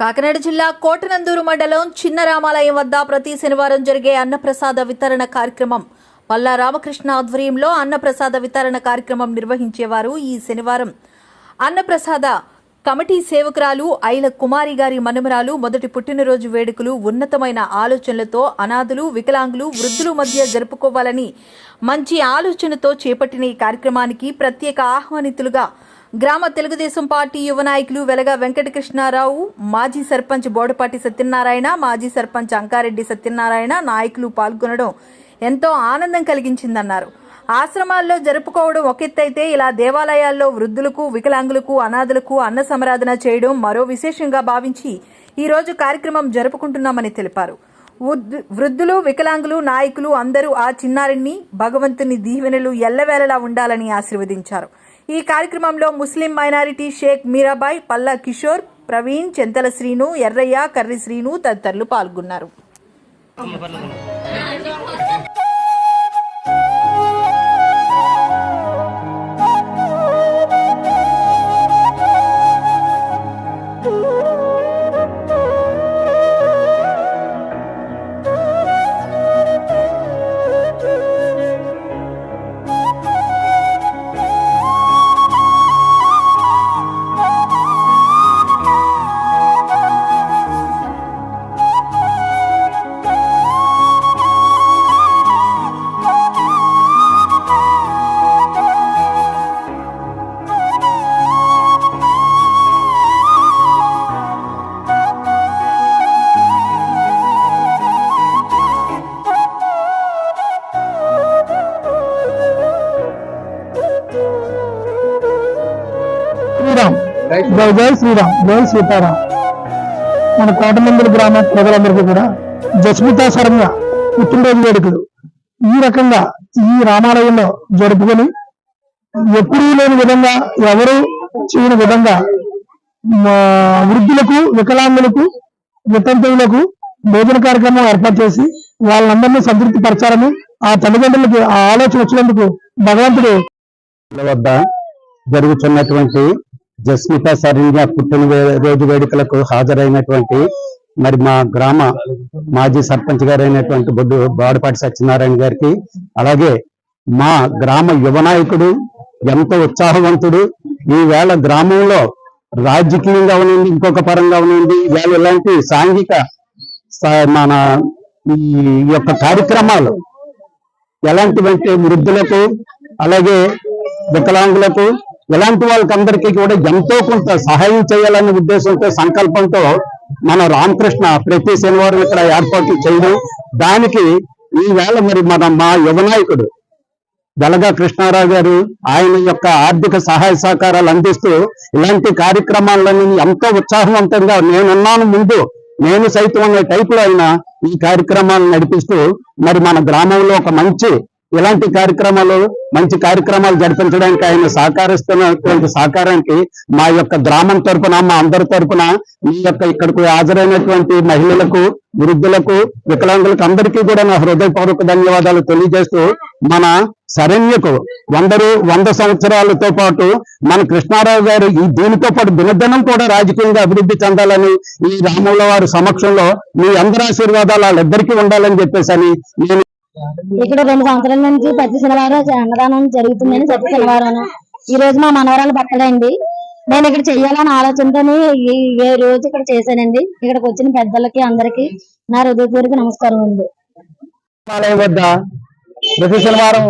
కాకినాడ జిల్లా కోటనందూరు మండలం చిన్న రామాలయం వద్ద ప్రతి శనివారం జరిగే అన్నప్రసాద వితరణ కార్యక్రమం. పల్లా రామకృష్ణ ఆధ్వర్యంలో అన్నప్రసాద వితరణ కార్యక్రమం నిర్వహించేవారు ఈ శనివారం. అన్నప్రసాద కమిటీ సేవకురాలు ఐల కుమారి గారి మనుమరాలు మొదటి పుట్టినరోజు వేడుకలు ఉన్నతమైన ఆలోచనలతో అనాథులు వికలాంగులు వృద్ధుల మధ్య జరుపుకోవాలని మంచి ఆలోచనతో చేపట్టిన ఈ కార్యక్రమానికి ప్రత్యేక ఆహ్వానితులుగా గ్రామ తెలుగుదేశం పార్టీ యువ నాయకులు వెలగా వెంకటకృష్ణారావు మాజీ సర్పంచ్ బోడపాటి సత్యనారాయణ మాజీ సర్పంచ్ అంకారెడ్డి సత్యనారాయణ నాయకులు పాల్గొనడం ఎంతో ఆనందం కలిగించిందన్నారు. ఆశ్రమాల్లో జరుపుకోవడం ఒకెత్తైతే ఇలా దేవాలయాల్లో వృద్ధులకు వికలాంగులకు అనాథులకు అన్న సమరాధన చేయడం మరో విశేషంగా భావించి ఈరోజు కార్యక్రమం జరుపుకుంటున్నామని తెలిపారు. వృద్ధులు వికలాంగులు నాయకులు అందరూ ఆ చిన్నారిని భగవంతుని దీవెనలు ఎల్లవేళలా ఉండాలని ఆశీర్వదించారు. ఈ కార్యక్రమంలో ముస్లిం మైనారిటీ షేక్ మీరాబాయ్ పల్లా కిషోర్ ప్రవీణ్ చెంతల శ్రీను ఎర్రయ్య కర్రి శ్రీను తదితరులు పాల్గొన్నారు Ooh. జై జై శ్రీరామ్ జై సీతారాం. మన కోటమందుల గ్రామ ప్రజలందరికీ కూడా జస్మితా శరణ్య పుట్టినరోజు వేడుకలు. ఈ రకంగా ఈ రామాలయంలో జరుపుకొని ఎప్పుడూ లేని విధంగా ఎవరు చేయని విధంగా వృద్ధులకు వికలాంగులకు వితంతువులకు భోజన కార్యక్రమం ఏర్పాటు చేసి వాళ్ళందరినీ సంతృప్తి పరచాలని ఆ తల్లిదండ్రులకి ఆ ఆలోచన వచ్చినందుకు భగవంతుడు వద్ద జరుగుతున్నటువంటి జస్మిత సరిగా పుట్టిన వే- రోజు వేడుకలకు హాజరైనటువంటి మరి మా గ్రామ మాజీ సర్పంచ్ గారు అయినటువంటి బొడ్డు బాడపాటి సత్యనారాయణ గారికి అలాగే మా గ్రామ యువ నాయకుడు ఎంతో ఉత్సాహవంతుడు. ఈ వేళ గ్రామంలో రాజకీయంగా ఉనింది ఇంకొక పరంగా ఉనింది ఇవాళ ఇలాంటి సాంఘిక మన ఈ యొక్క కార్యక్రమాలు ఎలాంటివంటే వృద్ధులకు అలాగే వికలాంగులకు ఇలాంటి వాళ్ళకందరికీ కూడా ఎంతో కొంత సహాయం చేయాలనే ఉద్దేశంతో సంకల్పంతో మన రామకృష్ణ ప్రతి శనివారం ఇక్కడ ఏర్పాట్లు చేయడం. దానికి ఈ వేళ మరి మన మా యువనాయకుడు దళగా వెలగా కృష్ణారావు గారు ఆయన యొక్క ఆర్థిక సహాయ సహకారాలు అందిస్తూ ఇలాంటి కార్యక్రమాలను ఎంతో ఉత్సాహవంతంగా నేనున్నాను ముందు నేను సైతం అనే టైపులో ఆయన ఈ కార్యక్రమాలను నడిపిస్తూ మరి మన గ్రామంలో ఒక మంచి ఇలాంటి కార్యక్రమాలు మంచి కార్యక్రమాలు జరిపించడానికి ఆయన సహకరిస్తున్నటువంటి సహకారానికి మా యొక్క గ్రామం తరపున మా అందరి తరపున మీ యొక్క ఇక్కడికి హాజరైనటువంటి మహిళలకు వృద్ధులకు వికలాంగులకు అందరికీ కూడా నా హృదయపూర్వక ధన్యవాదాలు తెలియజేస్తూ మన శరణ్యకు వందరు వంద సంవత్సరాలతో పాటు మన కృష్ణారావు గారు ఈ దీనితో పాటు దినదినం కూడా రాజకీయంగా అభివృద్ధి చెందాలని ఈ రాముల వారి సమక్షంలో మీ అందరి ఆశీర్వాదాలు వాళ్ళిద్దరికీ ఉండాలని చెప్పేసి అని నేను ఇక్కడ రెండు సంవత్సరాల నుంచి ప్రతి శనివారం అన్నదానం జరుగుతుందని ప్రతి శనివారం. ఈ రోజు మా మనవరాలు బర్త్డే నేను ఇక్కడ చెయ్యాలని ఆలోచనతోని ఏ రోజు ఇక్కడ చేశానండి. ఇక్కడికి వచ్చిన పెద్దలకి అందరికి నా హృదయపూర్వక నమస్కారం ఉంది ఆలయం వద్ద ప్రతి శనివారం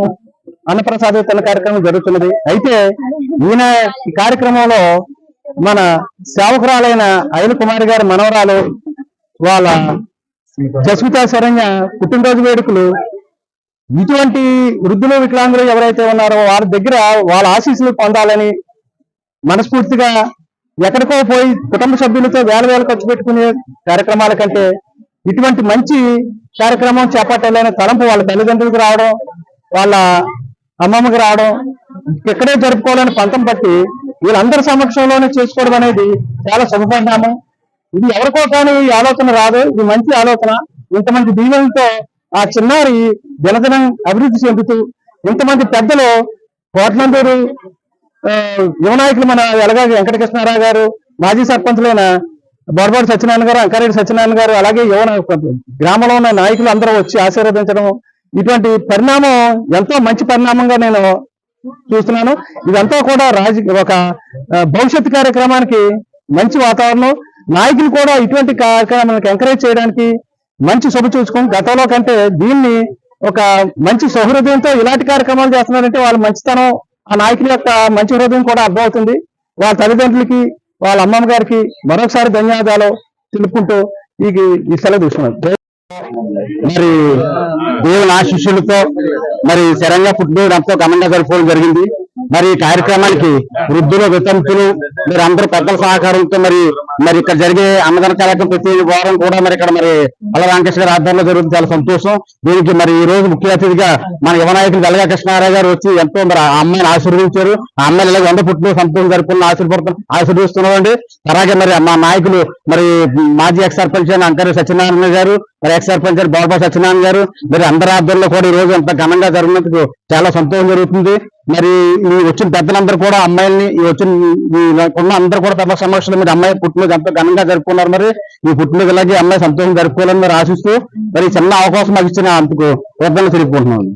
అన్నప్రసాద వితరణ కార్యక్రమం జరుగుతున్నది. అయితే ఈయన ఈ కార్యక్రమంలో మన సేవకురాలైన అయిన కుమారి గారి మనవరాలు వాళ్ళ జస్మితా శరణ్య పుట్టినరోజు వేడుకలు ఇటువంటి వృద్ధులు వికలాంగులు ఎవరైతే ఉన్నారో వారి దగ్గర వాళ్ళ ఆశీస్సులు పొందాలని మనస్ఫూర్తిగా ఎక్కడికో పోయి కుటుంబ సభ్యులతో వేల వేల ఖర్చు పెట్టుకునే కార్యక్రమాల కంటే ఇటువంటి మంచి కార్యక్రమం చేపట్టాలనే తలంపు వాళ్ళ తల్లిదండ్రులకు రావడం వాళ్ళ అమ్మమ్మకి రావడం ఇక్కడే జరుపుకోవాలని పంతం పట్టి వీళ్ళందరి సమక్షంలోనే చేసుకోవడం అనేది చాలా శుభపరిణామం. ఇది ఎవరికో కానీ ఈ ఆలోచన రాదు. ఇది మంచి ఆలోచన. ఇంతమంది దీవెనలతో ఆ చిన్నారి దినదినం అభివృద్ధి చెందుతూ ఇంతమంది పెద్దలు కోట్లందూరు యువనాయకులు యువ నాయకులు మన ఎలగా వెంకటకృష్ణారావు గారు మాజీ సర్పంచులైన బోడబాడు సత్యనారాయణ గారు అంకారెడ్డి సత్యనారాయణ గారు అలాగే యువన గ్రామంలో ఉన్న నాయకులు అందరూ వచ్చి ఆశీర్వదించడం. ఇటువంటి పరిణామం ఎంతో మంచి పరిణామంగా నేను చూస్తున్నాను. ఇదంతా కూడా రాజ ఒక భవిష్యత్ కార్యక్రమానికి మంచి వాతావరణం. నాయకులు కూడా ఇటువంటి కార్యక్రమాలకు ఎంకరేజ్ చేయడానికి మంచి శుభ చూసుకోం గతంలో కంటే దీన్ని ఒక మంచి సౌహృదయంతో ఇలాంటి కార్యక్రమాలు చేస్తున్నారంటే వాళ్ళ మంచితనం ఆ నాయకుల యొక్క మంచి హృదయం కూడా అర్థమవుతుంది వాళ్ళ తల్లిదండ్రులకి వాళ్ళ అమ్మమ్మ గారికి మరొకసారి ధన్యవాదాలు తెలుపుకుంటూ ఈ ఈ సెలవు తీసుకున్నాను. మరి దేవుని ఆశిష్యులతో మరి శరంగా పుట్టినరోజు అంతా గమనంగా జరుపుకోవడం జరిగింది. మరి ఈ కార్యక్రమానికి వృద్ధులు వితంతులు మీరు అందరూ పెద్దల సహకారంతో మరి మరి ఇక్కడ జరిగే అన్నదాన కార్యక్రమం ప్రతి వారం కూడా మరి ఇక్కడ మరి అల్ల రామకృష్ణ గారి ఆధ్వర్యంలో జరుగుతుంది. చాలా సంతోషం. దీనికి మరి ఈ రోజు ముఖ్య అతిథిగా మన యువ నాయకులు వెలగా కృష్ణారావు గారు వచ్చి ఎంతో మరి ఆ అమ్మాయిని ఆశీర్వదించారు. ఆ అమ్మాయిని ఇలా వంద పుట్టిన సంతోషం జరుపుకున్న ఆశీర్వడుతున్న ఆశీర్వదిస్తున్నామండి. అలాగే మరి మా నాయకులు మరి మాజీ ఎక్స్ సర్పంచ్ అయిన సత్యనారాయణ గారు మరి ఎక్స్ సర్పంచ్ అయిన బాబా సత్యనారాయణ గారు మరి అందరి ఆధ్వర్యంలో కూడా ఈ రోజు అంత ఘనంగా జరిగినందుకు చాలా సంతోషం జరుగుతుంది. మరి ఈ వచ్చిన పెద్దలందరూ కూడా అమ్మాయిల్ని ఈ వచ్చిన ఉన్న అందరూ కూడా పెద్ద సమక్షంలో మీరు అమ్మాయి పుట్టినరోజు ఎంతో ఘనంగా జరుపుకున్నారు మరి. ఈ పుట్టినరోజు ఇలాగే అమ్మాయి సంతోషం జరుపుకోవాలని మరి ఆశిస్తూ మరి చిన్న అవకాశం మాకు ఇచ్చిన అందుకు వద్దలు తెలుపుకుంటున్నాను